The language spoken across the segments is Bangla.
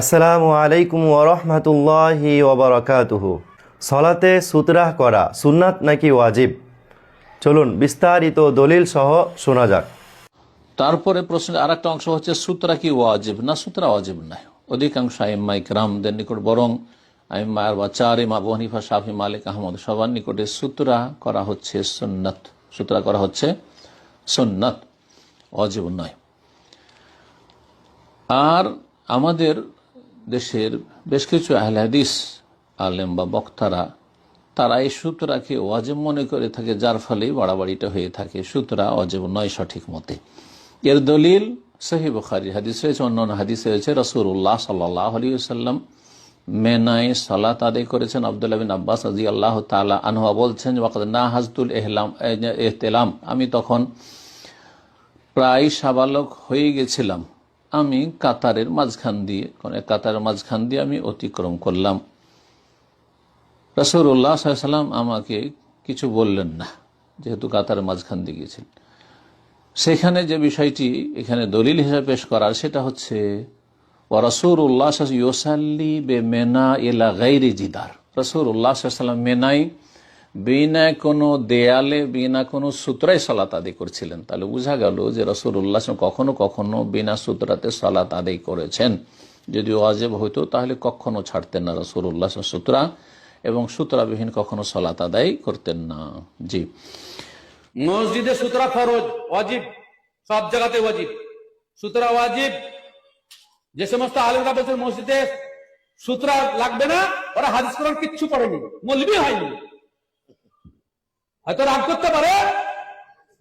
আসসালামু আলাইকুম ওরহমতুল্লাহি ওবরাকাতুহু সলাতে সুতরাহ করা সুন্নাত নাকি ওয়াজিব? চলুন বিস্তারিত দলিল সহ শোনা যাক। তারপরে প্রশ্নের আর একটা অংশ হচ্ছে, সুতরা কি ওয়াজিব? না, সুতরা ওয়াজিব নয়। অধিকাংশ আইম্মা ইকরামদের নিকট বরং আইম্মা আর বা চার ইমা আবু হানিফা, শাফি, মালিক, আহমদ সবার নিকটে সুতরা করা হচ্ছে সুন্নত। সুতরা করা হচ্ছে সুন্নত। ওয়াজিব নয়। আর আমাদের দেশের বেশ কিছু আহলে হাদিস, আলেম বা বক্তারা, তারা এই সূত্রাকে ওয়াজেব মনে করে থাকে, যার ফলেই বাড়াবাড়িটা হয়ে থাকে। সূত্রা অজেব নয় সঠিক মতে। এর দলিল সহি বুখারি হাদিস রয়েছে, অন্যান্য হাদিস রয়েছে। রসুল্লাহ সাল্লাহ আলী সাল্লাম মেনায় সালাত আদায় করেছেন। আবদুল্লাহ বিন আব্বাস আজি আল্লাহ তালা আনহা বলছেন না হাজতুল এহলাম এহতেলাম আমি তখন প্রায় সাবালক হয়ে গেছিলাম। আমি কাতারের মাঝখান দিয়ে মানে কাতারের মাঝখান দিয়ে আমি অতিক্রম করলাম। রসুল্লাহ সাল্লাম আমাকে কিছু বললেন না, যেহেতু কাতারের মাঝখান দিয়ে গিয়েছিলেন। সেখানে যে বিষয়টি এখানে দলিল হিসাবে পেশ করার, সেটা হচ্ছে রসুর উল্লাহ ইউসাল্লি বে মেনা এলা গাইরি জিদার। রসুর উল্লাহ সাল্লাম মেনাই বিনা কোনো দেয়ালে, বিনা কোনো সূত্রায় সালাত আদায় করছিলেন। তাহলে বোঝা গেল যে রসুর উল্লাহ কখনো কখনো বিনা সূত্রাতে সালাত আদায় করেছেন। যদি ওয়াজেব হইতো, তাহলে কখনো ছাড়তেন না রসুর উল্লাহ সূত্রা এবং সূত্রাবিহীন কখনো সলাত আদায় করতেন না। জি। মসজিদে সুতরা ফরজ, ওয়াজিব, সব জায়গাতে ওয়াজিব। সুতরা ওয়াজিব, যে সমস্ত আলেমরা বলছেন মসজিদে সুতরা লাগবে না, ওরা হাদিস কোরআন কিচ্ছু পড়েনি, মলবি হয়নি। হয়তো রাগ করতে পারে।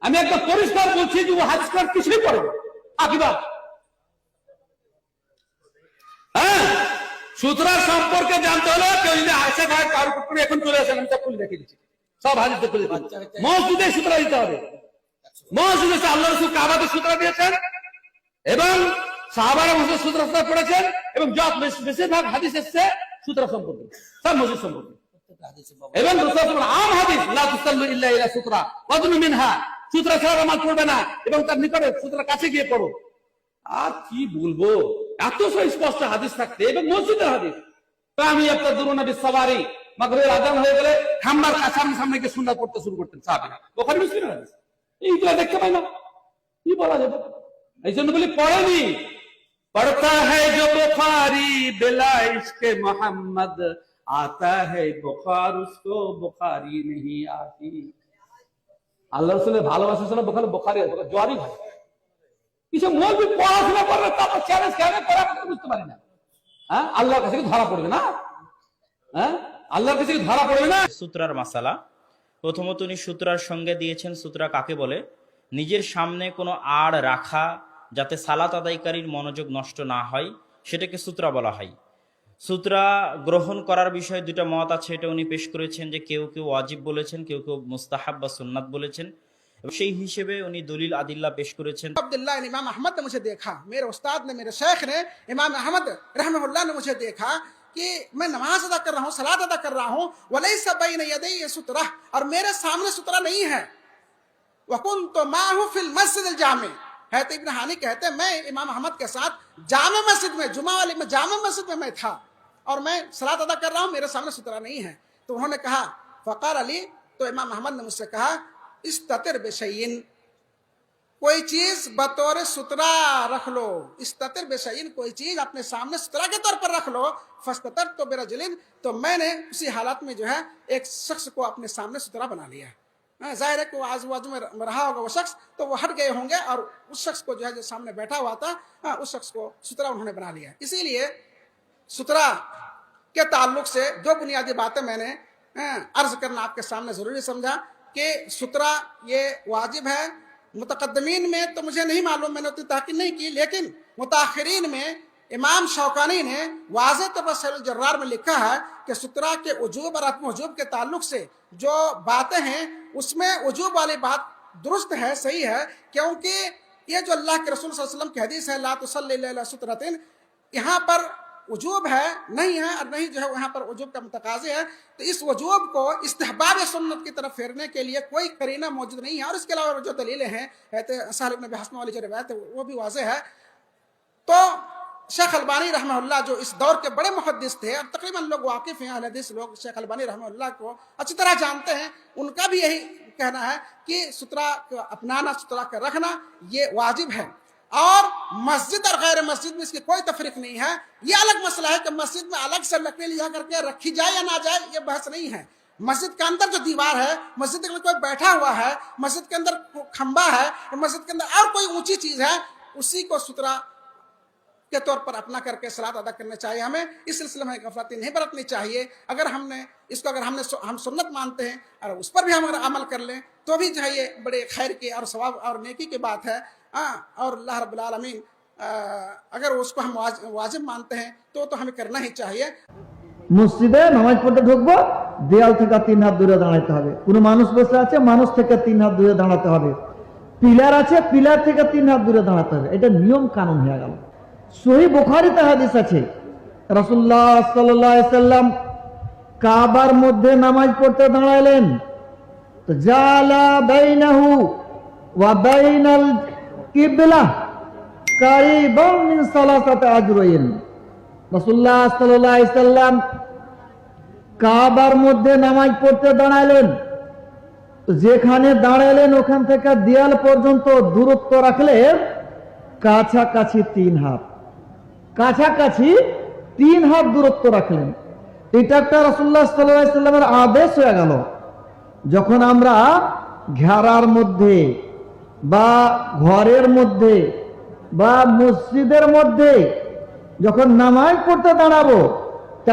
আমি একদম পরিষ্কার বলছি যে ও হাদিস কোরআন কিছুই পড়েনি আকিবাদ হ্যাঁ সুতরার সম্পর্কে জানতে হলে কেউ যদি আসে খায় করে এখন চলে আসেন আমি সব খুলে রেখে দিচ্ছি। সব হাদিস খুলে দিচ্ছি। মসজিদে সুতরা দিতে হবে। মসজিদে আল্লাহ রসুল কাবাতে সুতরা দিয়েছেন এবং সাহাবারা মসজিদ সুতরা সুতরা পড়েছেন এবং যত বেশিরভাগ হাদিস এসছে সুতরা সম্পর্কে। সব মসজিদ সম্পর্কে। এবং আম হাদিস, লা তুসাল্লু ইল্লা ইলা সুতরা ওয়াদনু মিনহা, সুতরা ছাড়া নামাজ পড়বে না, এবং তার নিকটে সুতরা কাছে গিয়ে পড়ো আর কি বলব? এত স্পষ্ট হাদিস থাকতে এবং মসজিদের হাদিস। আমি আপনার দুরুন নবী সাওয়ারি, মাগরিবের আজান হয়ে গেলে খাম্বার সামনে সামনে গিয়ে সুন্দর করতে শুরু করতেন সাহাবিরা। ওখানে মুসলিমের হাদিস। এইগুলো দেখতে পাই না। কি বলা যাবে? এই জন্য বলি পড়েনি। পড়তা হ্যায় জো বুখারি, বেলা ইসকে মোহাম্মদ। आता है बुखार उसको बुखारी नहीं आती আল্লাহ রসুলের ভালোবাসা ছিল বোখারে বোখারি আছে জ্বরই হয় কিছু মৌলবি পড়াশোনা করবে তারপর চ্যালেঞ্জ কেন করা করতে বুঝতে পারি না হ্যাঁ আল্লাহর কাছে কি ধরা পড়বে না হ্যাঁ আল্লাহর কাছে কি ধরা পড়বে না সূত্রার মাসালা প্রথমত উনি সূত্রার সঙ্গে দিয়েছেন সূত্রা কাকে বলে নিজের সামনে কোনো আড় রাখা যাতে সালাত আদায়কারীর মনোযোগ নষ্ট না হয় সেটাকে সূত্রা বলা হয় সূত্রা গ্রহণ করার বিষয়ে দুটা মত আছে এটা উনি পেশ করেছেন যে কেউ কেউ ওয়াজিব বলেছেন কেউ কেউ মুস্তাহাব বা সুন্নাত বলেছেন এবং সেই হিসেবে উনি দলিল আদিল্লা পেশ করেছেন अब्दुल्ला ने इमाम अहमद ने मुझे देखा मेरे उस्ताद ने मेरे शेख ने इमाम अहमद रहमहुल्लाह ने मुझे देखा कि मैं नमाज अदा कर रहा हूँ सलात अदा कर रहा हूँ वलई सबई ने यदि ये सुतरा और मेरे सामने सुतरा नहीं है वकुन तो माहू फिल मस्जिद जामे है तो इब्न हानी कहते हैं मैं इमाम अहमद के साथ जामे मस्जिद में जुमा वाली में जामे मस्जिद में मैं था और मैं सलात अदा कर रहा हूँ मेरे सामने सुतरा नहीं है। तो उन्होंने कहा फ़कार अली तो इमाम अहमद ने मुझसे कहा इस ततिर बेशईन कोई चीज़ बतौर सुतरा रख लो। इस ततिर बेशईन कोई चीज़ अपने सामने सुतरा के तौर पर रख लो। फस्ततर तो बेरा जलीन तो मैंने उसी हालत में जो है एक शख्स को अपने सामने सुतरा बना लिया। हाँ, ज़ाहिर है कि वो आजू बाजू में रहा होगा वो शख्स तो वो हट गए होंगे और उस शख्स को जो है जो सामने बैठा हुआ था हाँ, उस शख्स को सुतरा उन्होंने बना लिया। इसीलिए सुतरा के ताल्लुक से जो बुनियादी बातें मैंने अर्ज़ करना आपके सामने ज़रूरी समझा कि सुतरा ये वाजिब है। मुतकदमीन में तो मुझे नहीं मालूम, मैंने उतनी तहकीक नहीं की, लेकिन मुताखरीन में इमाम शौकानी ने वाज तौर जर्रार में लिखा है कि सुतरा के वजूब और अतम वजूब के ताल्लुक से जो बातें हैं, उसमें वजूब वाली बात दुरुस्त है, सही है, क्योंकि ये जो अल्लाह के रसूल वसल्लम की हदीस है, ला तुसल्ली सुतरतिन, यहाँ पर वजूब है, नहीं है और नहीं जो है वहाँ पर वजूब का मुतकाजे है तो इस वजूब को इस्तेहबाब सुन्नत की तरफ़ फेरने के लिए कोई करीना मौजूद नहीं है और इसके अलावा जो दलीलें हैं कहते साहिब नबी हसन वाली जो रिवायत है, वो भी वाजह है। तो शेख अलबानी रहमहुल्लाह जो इस दौर के बड़े मुहद्दिस थे और तकरीबन लोग वाकिफ हैं हदीस लोग, शेख अलबानी रहमहुल्लाह को अच्छी तरह जानते हैं, उनका भी यही कहना है कि सुतरा अपनाना सुतरा का रखना, ये वाजिब है। और मस्जिद और गैर मस्जिद में इसकी कोई तफरीक नहीं है। ये अलग मसला है कि मस्जिद में अलग से लकड़ी लिया करके रखी जाए या ना जाए, ये बहस नहीं है। मस्जिद के अंदर जो दीवार है, मस्जिद के अंदर कोई बैठा हुआ है, मस्जिद के अंदर खंबा है, मस्जिद के अंदर और कोई ऊँची चीज़ है, उसी को सुतरा के तौर पर अपना करके सलात अदा करना चाहिए हमें इस सिलसिले में गफलती नहीं बरतनी चाहिए अगर हमने इसको अगर हमने सु- हम सुन्नत मानते हैं और उस पर भी हम अगर अमल कर लें तो भी जो है ये बड़े खैर की और सवाब और नेकी की बात है हाँ और अल्लाह रब्बुल आलमीन आ, अगर उसको हम वाज, वाजिब मानते हैं तो तो हमें करना ही चाहिए মসজিদে নামাজ পড়তে ঢুকবো দেয়াল থেকে তিন হাত দূরে দাঁড়াতে হবে কোনো মানুষ বসে আছে মানুষ থেকে তিন হাত দূরে দাঁড়াতে হবে পিলার আছে পিলার থেকে তিন হাত দূরে দাঁড়াতে হবে এটা নিয়ম কানুন হয়ে গেল সহি বোখারিতে হাদিস আছে। রাসুল্লাহ সাল্লাম কাবার মধ্যে নামাজ পড়তে দাঁড়ালেন তো জালা বাইনাহু ওয়া বাইনাল কিবলা কারিবাম মিন আজরাইন। রসুল্লাহ সাল্লাম কাবার মধ্যে নামাজ পড়তে দাঁড়ালেন যেখানে দাঁড়ালেন ওখান থেকে দেয়াল পর্যন্ত দূরত্ব রাখলেন, কাছাকাছি তিন হাত। কাছাকাছি তিন হাত দূরত্ব রাখলেন। এটা একটা রসুল্লাহ সাল্লামের আদেশ হয়ে গেল। যখন আমরা ঘেরার মধ্যে বা ঘরের মধ্যে বা মসজিদের মধ্যে যখন নামাজ পড়তে দাঁড়াবো,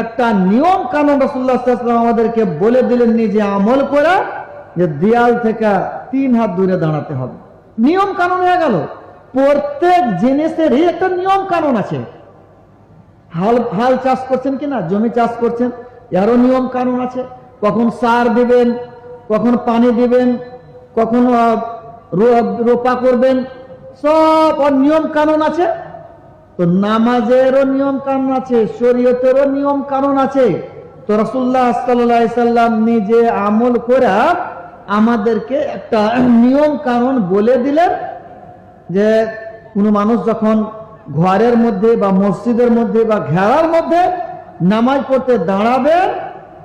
একটা নিয়ম কানুন রসুল্লাহাম আমাদেরকে বলে দিলেন নিজে আমল করা যে দেয়াল থেকে তিন হাত দূরে দাঁড়াতে হবে। নিয়ম কানুন হয়ে গেল। প্রত্যেক জিনিসেরই একটা নিয়ম কানুন আছে। হাল হাল চাষ করছেন কিনা? জমি চাষ করছেন? এরও নিয়ম কানুন আছে। কখন সার দিবেন, কখন পানি দিবেন, কখন রোপা করবেন, সব নিয়ম কানুন আছে। তো নামাজেরও নিয়ম কানুন আছে, শরীয়তেরও নিয়ম কানুন আছে। তো রসুল্লাহ সাল্লাম নিজে আমল করা আমাদেরকে একটা নিয়ম কানুন বলে দিলেন যে কোনো মানুষ যখন ঘরের মধ্যে বা মসজিদের মধ্যে বা ঘেরার মধ্যে নামাজ পড়তে দাঁড়াবে,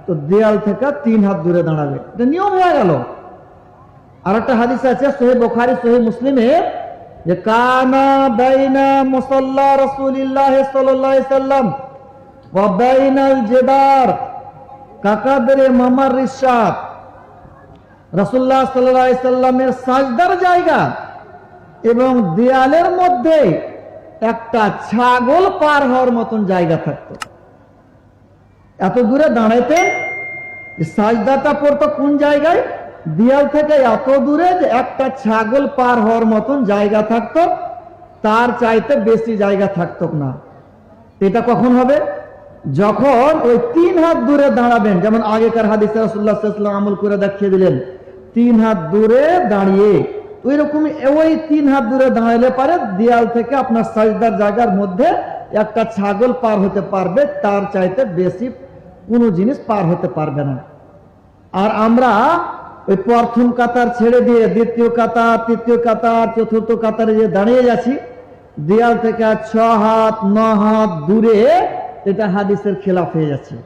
তো দেয়াল থেকে তিন হাত দূরে দাঁড়াবে। এটা নিয়ম হয়ে গেল। আর একটা হাদিস আছে সোহে বোখারি সোহে মুসলিমে, যে কানা বাইনা মুসাল্লা রাসূলিল্লাহ সাল্লাম বাইনাল জিদার কাকাদরে মামার রিশাদ রাসূলুল্লাহ সাল্লাল্লাহু আলাইহি সাল্লামের সাজদার জায়গা এবং দেয়ালের মধ্যে একটা ছাগল পার হওয়ার মতন জায়গা থাকতো। এত দূরে দাঁড়াইতেন সাজদাটা পড়তো কোন জায়গায়? দেয়াল থেকে এত দূরে যে একটা ছাগল পার হওয়ার মতন জায়গা থাকতো, তার চাইতে বেশি জায়গা থাকতো না। এটা কখন হবে? যখন ওই তিন হাত দূরে দাঁড়াবেন, যেমন আগেকার হাদিস রাসুল্লাহাম আমল করে দেখিয়ে দিলেন, তিন হাত দূরে দাঁড়িয়ে ওই রকম ওই তিন হাত দূরে দাঁড়ালে পারে, দেয়াল থেকে আপনার সাজদার জায়গার মধ্যে একটা ছাগল পার হতে পারবে, তার চাইতে বেশি কোনো জিনিস পার হতে পারবে না। আর আমরা ওই প্রথম কাতার ছেড়ে দিয়ে দ্বিতীয় কাতার, তৃতীয় কাতার, চতুর্থ কাতারে যে দাঁড়িয়ে যাচ্ছি দেয়াল থেকে আর ছ হাত, ন হাত দূরে এটা হাদিসের খেলাফ হয়ে যাচ্ছে।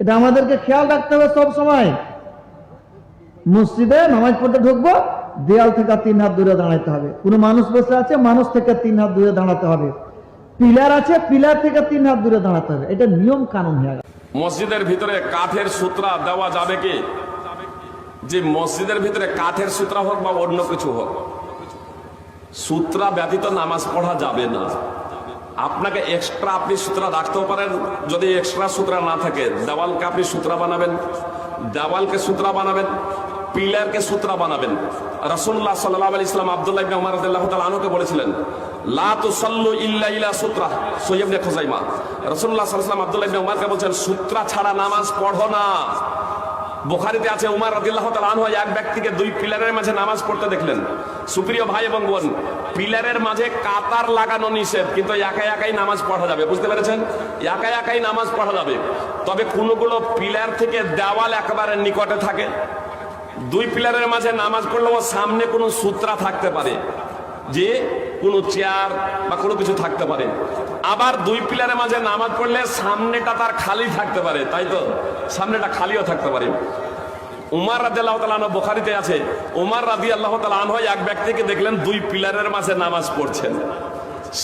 এটা আমাদেরকে খেয়াল রাখতে হবে সব সময়। মসজিদে নামাজ পড়তে ঢুকবো দেয়াল থেকে তিন হাত দূরে দাঁড়াতে হবে। কোনো মানুষ বসে আছে, মানুষ থেকে তিন হাত দূরে দাঁড়াতে হবে। পিলার আছে, পিলার থেকে তিন হাত দূরে দাঁড়াতে হবে। এটা নিয়ম কানুন হয়ে গেল মসজিদের ভিতরে কাঠের সূত্রা দেওয়া যাবে কি? যে মসজিদের ভিতরে কাঠের সূত্রা হোক বা অন্য কিছু হোক, সূত্রা ব্যতীত নামাজ পড়া যাবে না। আপনাকে এক্সট্রা আপনি সূত্রা রাখতেও পারেন, যদি এক্সট্রা সূত্রা না থাকে। দেওয়ালকে আপনি সূত্রা বানাবেন, দেওয়ালকে সূত্রা বানাবেন। পিলারকে সূত্রা বানাবেন। রসুল্লাহ সাল্লাহ আলি ইসলাম আবদুল্লাহ ইবনে উমর রাদিয়াল্লাহু তাআলা আনহুকে বলেছিলেন, লা তুসাল্লু ইল্লা ইলা সূত্রা সৈয়দ ইবনে খুজাইমা। রাসূলুল্লাহ সাল্লাল্লাহু আলাইহি আব্দুল্লাহ ইবনে উমরকে বলছেন, সূত্রা ছাড়া নামাজ পড়ো না। বুখারীতে আছে, উমর রাদিয়াল্লাহু তাআলা আনহু এক ব্যক্তিকে দুই পিলারের মাঝে নামাজ পড়তে দেখলেন। সুপ্রিয় ভাই এবং বোন, পিলারের মাঝে কাতার লাগানো নিষেধ, কিন্তু একা একাই নামাজ পড়া যাবে, বুঝতে পেরেছেন? একা একাই নামাজ পড়া যাবে। তবে কোনগুলো পিলার থেকে দেওয়াল একেবারে নিকটে থাকে? দুই পিলারের মাঝে নামাজ পড়লেও সামনে কোনো সূত্রা থাকতে পারে, যে কোনো চেয়ার বা কোনো কিছু থাকতে পারে। আবার দুই পিলারের মাঝে নামাজ পড়লে সামনেটা তার খালি থাকতে পারে, তাই তো? সামনেটা খালিও থাকতে পারে। উমার রাজি আল্লাহ তালা বোখারিতে আছে, উমার রাজি আল্লাহ তালা এক ব্যক্তিকে দেখলেন দুই পিলারের মাঝে নামাজ পড়ছেন।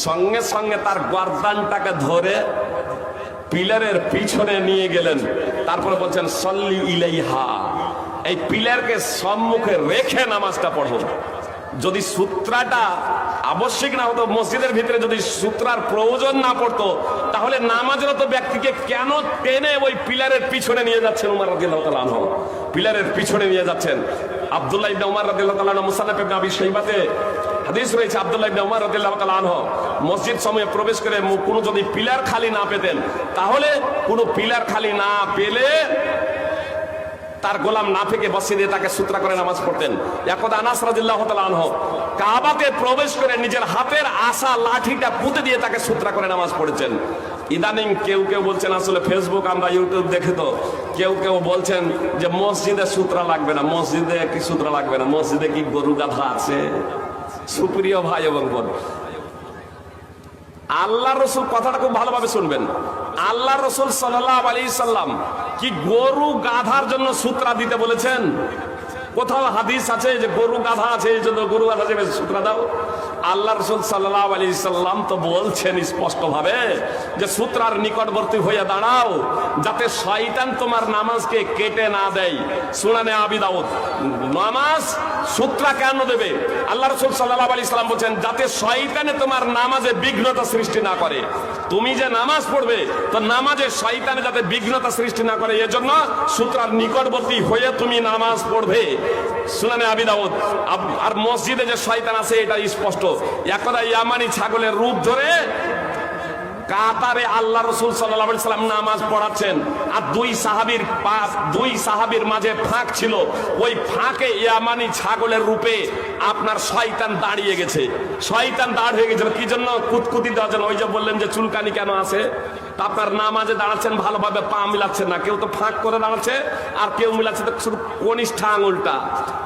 সঙ্গে সঙ্গে তার গর্দানটাকে ধরে পিলারের পিছনে নিয়ে গেলেন। তারপরে বলছেন, সল্লি ইলাইহা। এই পিলারকে সম্মুখে রেখে নামাজটা পড়ো যদি সূত্রাটা আবশ্যিক না হতো, মসজিদের ভিতরে যদি সূত্রার প্রয়োজন না পড়তো, তাহলে নামাজরত ব্যক্তিকে কেন টেনে ওই পিলারের পিছনে নিয়ে যাচ্ছেন উমার রাদিয়াল্লাহু তাআলা আনহু? পিলারের পিছনে নিয়ে যাচ্ছেন আব্দুল্লাহ ইবনে উমার রাদিয়াল্লাহু তাআলা আনহু মুসান্নাফ ইবনে আবি শাইবাতে হাদিস রয়েছে, আব্দুল্লাহ ইবনে উমার রাদিয়াল্লাহু তাআলা আনহু, মসজিদ সময়ে প্রবেশ করে কোনো যদি পিলার খালি না পেতেন, তাহলে কোনো পিলার খালি না পেলে তার গোলাম না থেকে বসিয়ে দিয়ে তাকে সূত্রা করে নামাজ পড়তেন। একদা আনাস রাদিল্লাহ আনহ কাবাতে প্রবেশ করে নিজের হাতের আশা লাঠিটা পুঁতে দিয়ে তাকে সূত্রা করে নামাজ পড়েছেন। ইদানিং কেউ কেউ বলছেন, আসলে ফেসবুক আমরা ইউটিউব দেখে তো। কেউ কেউ বলছেন যে, মসজিদে সূত্রা লাগবে না, মসজিদে কি সূত্রা লাগবে না? মসজিদে কি গরু গাধা আছে? সুপ্রিয় ভাই এবং বোন আল্লাহ রসুল কথাটা খুব ভালোভাবে শুনবেন। আল্লাহ রসুল সাল্লাহ আলি সাল্লাম কি গরু গাধার জন্য সূত্রা দিতে বলেছেন? কোথাও হাদিস আছে যে গরু গাধা আছে, এই জন্য গরু গাধা সূত্রা দাও। আল্লাহ রসুল সাল্লাহ আলী সাল্লাম তো বলছেন স্পষ্ট ভাবে যে সূত্রার নিকটবর্তী হয়ে দাঁড়াও, যাতে শয়তান তোমার নামাজকে কেটে না দেয়। শুনানে আবি দাউদ, নামাজ সূত্রা কেন দেবে? আল্লাহ রসুল সাল্লাহ আলী সাল্লাম বলছেন, যাতে শয়তানে তোমার নামাজে বিঘ্নতা সৃষ্টি না করে। তুমি যে নামাজ পড়বে, তো নামাজে শয়তানে যাতে বিঘ্নতা সৃষ্টি না করে, এজন্য সূত্রার নিকটবর্তী হয়ে তুমি নামাজ পড়বে। শুনানে আবি দাউদ আর মসজিদে যে শয়তান আছে, এটা স্পষ্ট। একদা ইয়ামানি ছাগলের রূপ ধরে কাতারে আল্লাহ রসুল সাল্লাম নামাজ পড়াচ্ছেন। আর দুই সাহাবির দুই সাহাবির মাঝে ফাঁক ছিল। ওই ফাঁকে ইয়ামানি ছাগলের রূপে আপনার শয়তান দাঁড়িয়ে গেছে। শয়তান দাঁড় হয়ে গেছিল। কি জন্য? কুতকুতি দেওয়া ওই যে বললেন যে চুলকানি কেন আছে? আপনার নামাজে দাঁড়াচ্ছেন, ভালোভাবে পা মিলাচ্ছেন না। কেউ তো ফাঁক করে দাঁড়াচ্ছে, আর কেউ মিলাচ্ছে তো শুধু কনিষ্ঠা আঙুলটা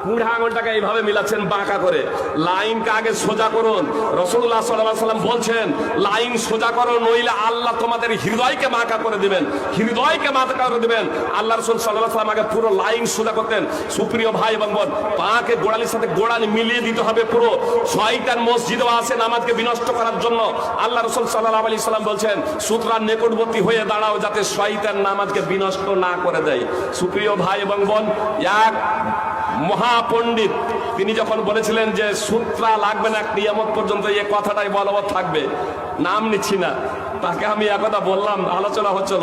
কুড়া আঙুলটাকে এইভাবে মিলাচ্ছেন বাঁকা করে। লাইনকে আগে সোজা করুন। রসুল্লাহ সাল্লাহ সাল্লাম বলছেন, লাইন সোজা করো, নইলে আল্লাহ তোমাদের হৃদয়কে বাঁকা করে দিবেন। হৃদয়কে বাঁকা করে দিবেন। আল্লাহ রসুল সাল্লাহ সাল্লাম আগে পুরো লাইন সোজা করতেন। সুপ্রিয় ভাই এবং বোন, পাকে গোড়ালির সাথে গোড়ালি মিলিয়ে দিতে হবে পুরো। ছয়টার মসজিদও আছে নামাজকে বিনষ্ট করার জন্য। আল্লাহ রসুল সাল্লাহ আলি সাল্লাম বলছেন, সুতরাং নিকটবর্তী হয়ে দাঁড়াও যাতে শয়তান নামাজকে বিনষ্ট না করে দেয়। সুপ্রিয় ভাই এবং বোন, এক মহাপণ্ডিত তিনি যখন বলেছিলেন যে সূত্রা লাগবে না নিয়ামত পর্যন্ত এই কথাটাই বলবৎ থাকবে, নাম নিচ্ছি না। তাকে আমি একথা বললাম, আলোচনা হচ্ছিল।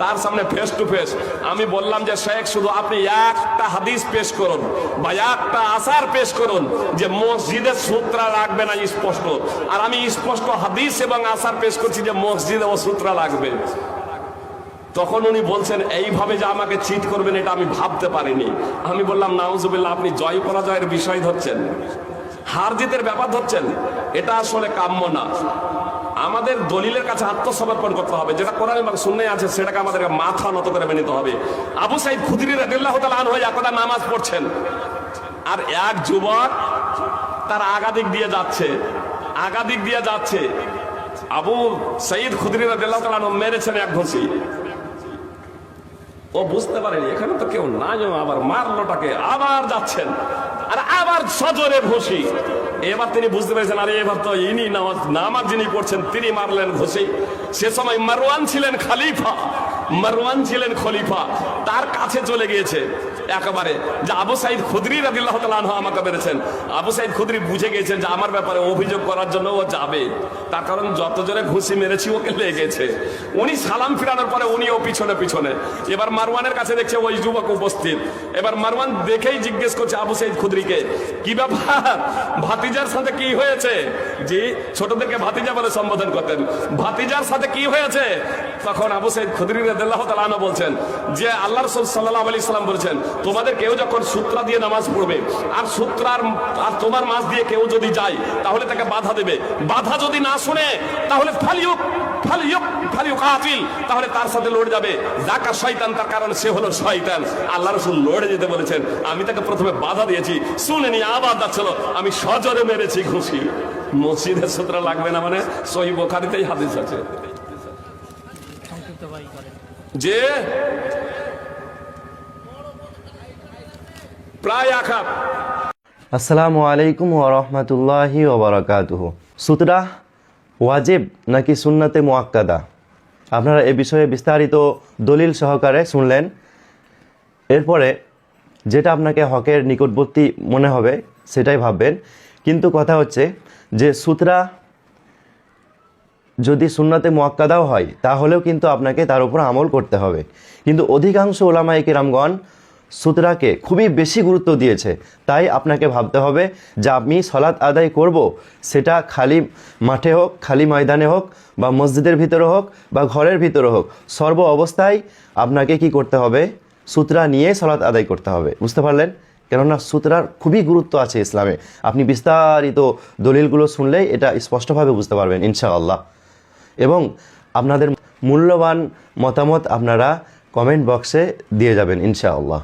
তার সামনে ফেস টু ফেস আমি বললাম যে, শেখ, শুধু আপনি একটা হাদিস পেশ করুন বা একটা আসার পেশ করুন যে মসজিদে সূত্রা লাগবে না স্পষ্ট। আর আমি স্পষ্ট হাদিস এবং আসার পেশ করছি যে মসজিদে ও সূত্রা লাগবে। তখন উনি বলছেন, এইভাবে যে আমাকে চিট করবেন, এটা আমি ভাবতে পারিনি। আমি বললাম, নাউজুবিল্লাহ, আপনি জয় পরাজয়ের বিষয় ধরছেন। হার জিতের ব্যাপার ধরছেন। এটা আসলে কাম্য না। আমাদের দলিলের কাছে আত্মসমর্পণ করতে হবে। যেটা কোরআন এবং শূন্য আছে, সেটাকে আমাদেরকে মাথা নত করে মেনে নিতে হবে। আবু সাইদ খুদির রাদিল্লাহ তাআলা আনহু একদা নামাজ পড়ছেন। আর এক যুবক তার আগাদিক দিয়ে যাচ্ছে। আগাদিক দিয়ে যাচ্ছে। আবু সঈদ খুদরি রাদিল্লাহ তাআলা আনহু মেরেছেন এক ঘষি। ও বুঝতে পারেনি, এখানে তো কেউ ও আবার মারলোটাকে, আবার যাচ্ছেন। আর আবার সজরে ঘুষি। এবার তিনি বুঝতে পেরেছেন, আরে এবার তো ইনি নামাজ নামাজ যিনি পড়ছেন, তিনি মারলেন ঘুষি। সে সময় মারওয়ান ছিলেন খালিফা। মারওয়ান ছিলেন খলিফা, তার কাছে চলে গিয়েছে। একেবারে যে আবু সাইদ খুদরি রাদিল্লাহ তাআলা আনহু আমাকে মেরেছেন। আবু সাইদ খুদরি বুঝে গিয়েছেন যে আমার ব্যাপারে অভিযোগ করার জন্য ও যাবে। তার কারণ যত জোরে ঘুষি মেরেছি, ওকে লেগেছে। উনি সালাম ফিরানোর পরে উনি ও পিছনে পিছনে। এবার মারওয়ানের কাছে দেখছে ওই যুবক উপস্থিত। এবার মারওয়ান দেখেই জিজ্ঞেস করছে আবু সাইদ খুদরিকে, কি ব্যাপার? ভাতিজার সাথে কি হয়েছে? জি, ছোটদেরকে ভাতিজা বলে সম্বোধন করতেন। ভাতিজার সাথে কি হয়েছে? তখন আবু সাইদ খুদরি বলছেন, যে আল্লাহ রাসূল সাল্লাল্লাহু আলাইহি সাল্লাম বলেছেন, তোমাদের কেউ যখন সূত্রা দিয়ে নামাজ পড়বে, আর সূত্রার, আর তোমার মাঝ দিয়ে কেউ যদি যায়, তাহলে তাকে বাধা দেবে। বাধা যদি না শুনে, তাহলে ফালিউক ফালিউক ফালিউক আতিল, তাহলে তার সাথে লড়ে যাবে। যাকা শয়তান, তার কারণ সে হলো শয়তান। আল্লাহ রসুল লড়ে যেতে বলেছেন, আমি তাকে প্রথমে বাধা দিয়েছি। শুনেনি আবার যাচ্ছিল। আমি সজরে মেরেছি ঘুষি মসজিদের সূত্র লাগবে না মানে সহি বোখারিতেই হাদিস আছে। যে প্রায় আখাত আসসালামু আলাইকুম ওরহমতুল্লাহি ওবরাকাতুহ সুতরা ওয়াজিব নাকি সুন্নাতে মোয়াক্কাদা আপনারা এ বিষয়ে বিস্তারিত দলিল সহকারে শুনলেন। এরপরে যেটা আপনাকে হকের নিকটবর্তী মনে হবে সেটাই ভাববেন। কিন্তু কথা হচ্ছে যে সুতরা যদি সুন্নাতে মোয়াক্কাদাও হয়, তাহলেও কিন্তু আপনাকে তার উপর আমল করতে হবে। কিন্তু অধিকাংশ ওলামাই কিরামগণ সুতরাকে খুবই বেশি গুরুত্ব দিয়েছে। তাই আপনাকে ভাবতে হবে যে আমি সলাৎ আদায় করব, সেটা খালি মাঠে হোক, খালি ময়দানে হোক, বা মসজিদের ভিতরে হোক, বা ঘরের ভিতরে হোক। সর্ব অবস্থায় আপনাকে কি করতে হবে? সুতরা নিয়ে সলাৎ আদায় করতে হবে। বুঝতে পারলেন? কেননা সুতরার খুবই গুরুত্ব আছে ইসলামে। আপনি বিস্তারিত দলিলগুলো শুনলেই এটা স্পষ্টভাবে বুঝতে পারবেন, ইনশাআল্লাহ। এবং আপনাদের মূল্যবান মতামত আপনারা কমেন্ট বক্সে দিয়ে যাবেন, ইনশাআল্লাহ।